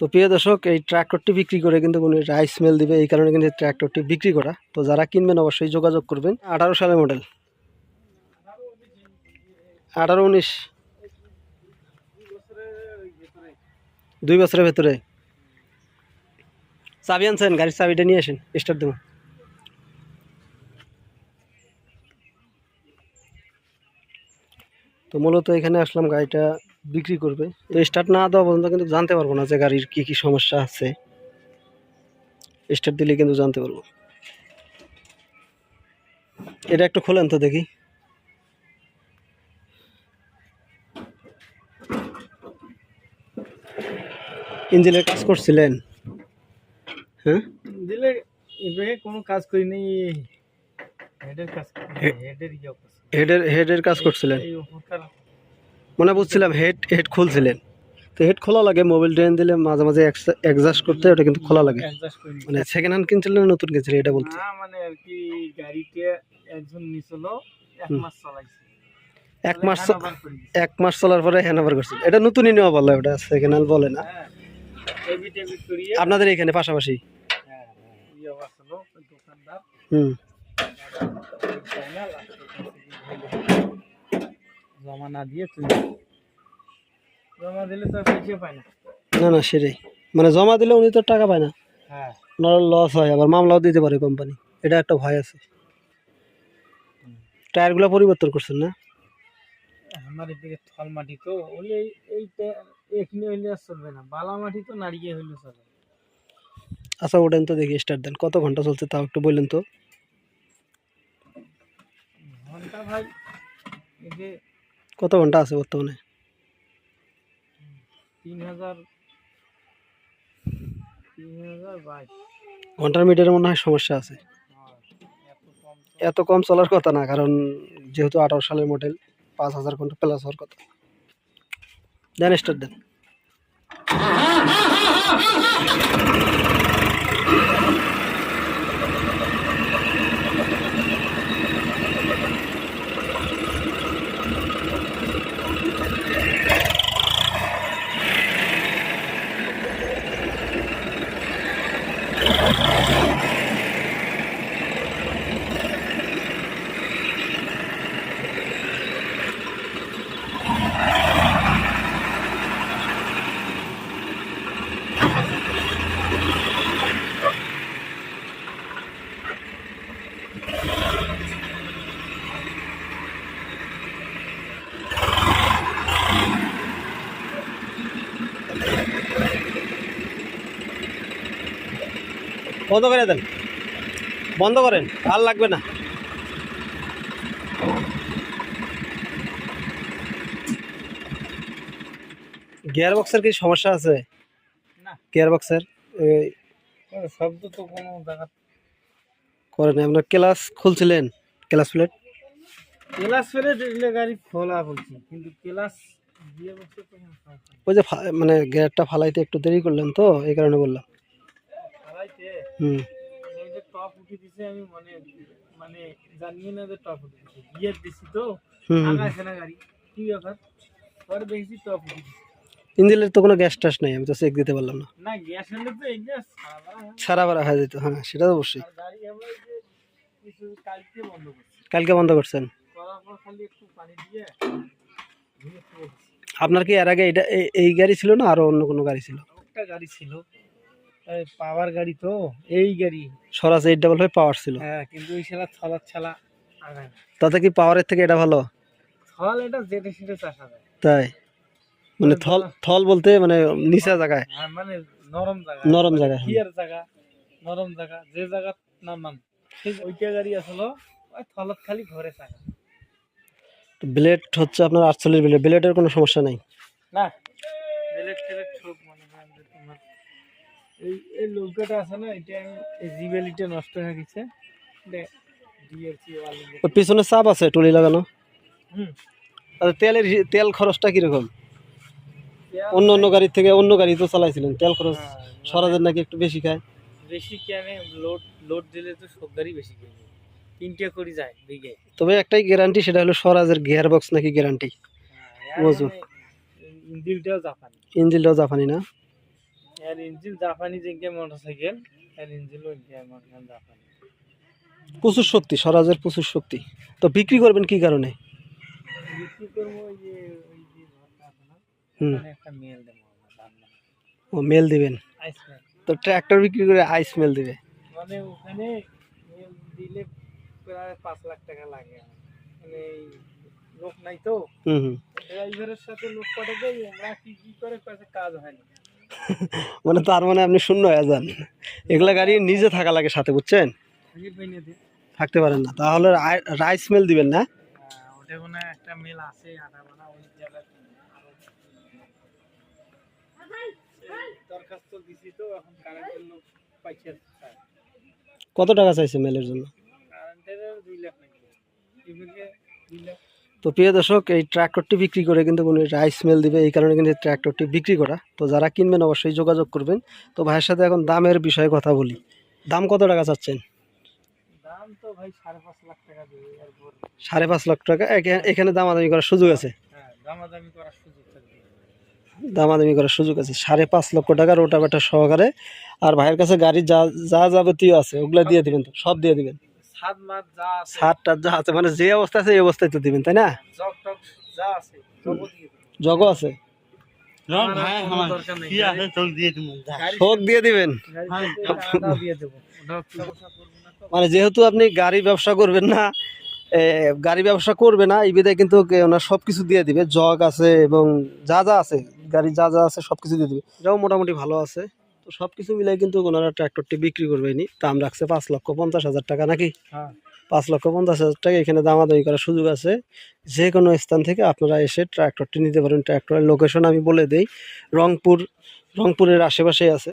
তো প্রিয় দর্শক, এই ট্র্যাক্টরটি বিক্রি করে কিন্তু উনি রাইস মেল দিবে, এই কারণে কিন্তু ট্র্যাক্টরটি বিক্রি করা। তো যারা কিনবেন অবশ্যই যোগাযোগ করবেন। আঠারো সালের মডেল আঠারো উনিশ। দুই বছরের ভেতরে। চাবি আনছেন, গাড়ির চাবিটা নিয়ে আসেন স্টার্ট দেবো। তো মূলত এখানে আসলাম গাড়িটা বিক্রি করবে। তো স্টার্ট না দেওয়া পর্যন্ত কিন্তু জানতে পারব না যে গাড়ির কি কি সমস্যা আছে। স্টার্ট দিলে কিন্তু জানতে পারব। এটা একটু খোলেন তো দেখি। ইঞ্জিনের কাজ করছিলেন? হ্যাঁ? কোনো কাজ করিনি। হেডের কাজ হেডের ইয়ে হেডের কাজ করছিলেন? মনে বুঝছিলাম হেড হেড খুলছিলেন। তো হেড খোলা লাগে মোবাইল ড্রেন দিলে মাঝে মাঝে অ্যাডজাস্ট করতে ওটা কিন্তু খোলা লাগে। মানে সেকেন্ড হ্যান্ড কিনছিলেন না নতুন কিনছিলেন এটা বলতে মানে আর কি গাড়িতে একজন নিছিল এক মাস চালাইছে। এক মাস হ্যান্ডওভার। এক মাস চলার পরে হ্যান্ড ওভার করছিল এটা নতুনই নেওয়া বলে ওটা সেকেন্ড হ্যান্ড বলে না। হ্যাঁ আপনাদের এখানে পাশাপাশি? হ্যাঁ ইয়ে ওই দোকানদার। হুম। জমা না দিয়ে তুই জমা দিলে তো পয়সা পায় না। না না সেটাই। মানে জমা দিলে উনি তো টাকা পায় না। হ্যাঁ। ওনার লস হয় আবার মামলাও দিতে পারে কোম্পানি এটা একটা ভয় আছে। টায়ারগুলো পরিবর্তন করছেন না? আমার এদিকে থল মাটি তো ওলে এই- এখানে হইলে আর চলবে না। বালা মাটি তো নাড়িয়ে হইলে চলে আচ্ছা ওঠেন তো দেখি স্টার্ট দেন। কত ঘণ্টা চলছে তাও একটু বললেন তো? ঘণ্টা ভাই এই যে কত ঘণ্টা আছে বর্তমানে তিন হাজার তিন হাজার বাইশ ঘণ্টার মিটারে মনে হয় সমস্যা আছে হ্যাঁ, এত কম তো। এত কম চলার কথা না কারণ যেহেতু আঠারো সালের মডেল পাঁচ হাজার ঘণ্টা প্লাস হওয়ার কথা দেন স্টার্ট দেন বন্ধ করে দেন। বন্ধ করেন আর লাগবে না। গিয়ার বক্সের কি সমস্যা আছে? না। গিয়ার বক্সের শব্দ তো কোনো জায়গা করেন আপনার ক্লাস খুলছিলেন ক্লাস প্লেট? ক্লাস ফেলে দিলে গাড়ি খোলা বলছি কিন্তু ক্লাস। ওই যে মানে গিয়ারটা ফালাইতে একটু দেরি করলেন তো এই কারণে বললাম। হুম। এই যে টপ উঠে দিছে আমি মানে মানে জানিয়ে না যে টপ উঠে দিছে। গিয়ার দিছি তো আগাছে না গাড়ি। কি ব্যাপার? পরে দেখছি টপ উঠে দিছে। ইঞ্জিনের তো কোনো গ্যাস টাস নাই আমি তো চেক দিতে পারলাম না। না গ্যাস হলে তো এই যে সারা বারা হয়ে যেত হ্যাঁ সেটা তো অবশ্যই। কালকে বন্ধ করছেন? আপনার কি এর আগে এটা এই- গাড়ি ছিল না আরও অন্য কোনো গাড়ি ছিল? একটা গাড়ি ছিল। পাওয়ার গাড়ি তো এই গাড়ি। Swaraj eight double five power ছিল। হ্যাঁ কিন্তু ওই শালা ছলার ছালা তাতে কি পাওয়ারের থেকে এটা ভালো? ছল এটা যেটে সেটে চাষা যায় তাই? মানে থল থল বলতে মানে নিচা জায়গায়। হ্যাঁ মানে নরম জায়গা। নরম জায়গায় কিয়ার জায়গা নরম জায়গা যে জায়গা নামান ঠিক ওইটা গাড়ি আসলো ওই থলত খালি ঘরে থাকা ব্লেড হচ্ছে আপনার আটচল্লিশ ব্লেড ব্লেডের কোনো সমস্যা নাই। না বেলেট টেলেট সব মনে হয় এই এই নৌকাটা আছে না এটা এই জিবেলিটা নষ্ট হয়ে গেছে। পিছনে চাপ আছে টুলি লাগানো? হুম। আচ্ছা তেলের তেল খরচটা কীরকম? অন্য অন্য গাড়ির থেকে অন্য গাড়ি তো চালাইছিলেন তেল খরচ হ্যাঁ, স্বরাজের নাকি একটু বেশি খায়? বেশি কেন লোড লোড দিলে তো সব গাড়ি বেশি কিনবে। তিনটে করে যায় বিঘে তবে একটাই গ্যারান্টি সেটা হলো স্বরাজের গিয়ার বক্স নাকি গ্যারান্টি হ্যাঁ, বুঝো। ইঞ্জিনটাও জাপানি। ইঞ্জিনটাও জাপানি না? এর ইঞ্জিন জাপানি যেঙ্গে মোটরসাইকেল। এর ইঞ্জিন জাপানি। প্রচুর শক্তি স্বরাজের প্রচুর শক্তি। তো বিক্রি করবেন কি কারণে? বিক্রি করব ওই যে ওই যে হুম। একটা মেল দেবো ও মেল দিবেন? তো ট্র্যাক্টর বিক্রি করে আইস মেল দিবে? মানে ওখানে মেল দিলে প্রায় পাঁচ লাখ টাকা লাগে। মানে লোক নাই তো। হুম হুম। ড্রাইভারের সাথে লোক পাঠাতে আমরা কি কি করে কাজ হয় না। মানে তার মানে আপনি শূন্য হয়ে যান। এগুলা গাড়ি নিজে থাকা লাগে সাথে বুঝছেন? থাকতে পারেন না। তাহলে রাইস মেল দিবেন না? হ্যাঁ, কত টাকা চাইছে মেলের জন্য? দুই লাখ নাকি। দুই লাখ তো প্রিয় দর্শক এই ট্র্যাক্টরটি বিক্রি করে কিন্তু উনি রাইস মেল দিবে এই কারণে কিন্তু ট্র্যাক্টরটি বিক্রি করা। তো যারা কিনবেন অবশ্যই যোগাযোগ করবেন। তো ভাইয়ের সাথে এখন দামের বিষয়ে কথা বলি। দাম কত টাকা চাচ্ছেন? দাম তো ভাই সাড়ে পাঁচ লাখ টাকা এখানে দামাদামি করার সুযোগ আছে? হ্যাঁ দামাদামি করার সুযোগ দামাদামি করার সুযোগ আছে। সাড়ে পাঁচ লক্ষ টাকা রোটাভেটা সহকারে। আর ভাইয়ের কাছে গাড়ি যা যা যাবতীয় আছে ওগুলো দিয়ে দিবেন তো? সব দিয়ে দিবেন? যা আছে। মানে যে অবস্থা আছে এই অবস্থায় তো দিবেন তাই না? জগ আছে দিয়ে শোক দিবেন। মানে যেহেতু আপনি গাড়ি ব্যবসা করবেন না গাড়ি ব্যবসা করবে না এই বিধায় কিন্তু কে- ওনার সব কিছু দিয়ে দিবে। জগ আছে এবং যা যা আছে গাড়ি যা যা আছে সব কিছু দিয়ে দিবে। এটাও মোটামুটি ভালো আছে। সব কিছু মিলাই কিন্তু ওনারা ট্র্যাক্টরটি বিক্রি করবেনি দাম রাখছে পাঁচ লক্ষ পঞ্চাশ হাজার টাকা নাকি? হ্যাঁ। পাঁচ লক্ষ পঞ্চাশ হাজার টাকা এখানে দামাদামি করার সুযোগ আছে। যে কোনো স্থান থেকে আপনারা এসে ট্র্যাক্টরটি নিতে পারেন। ট্র্যাক্টরের লোকেশন আমি বলে দিই রংপুর রংপুরের আশেপাশেই আছে।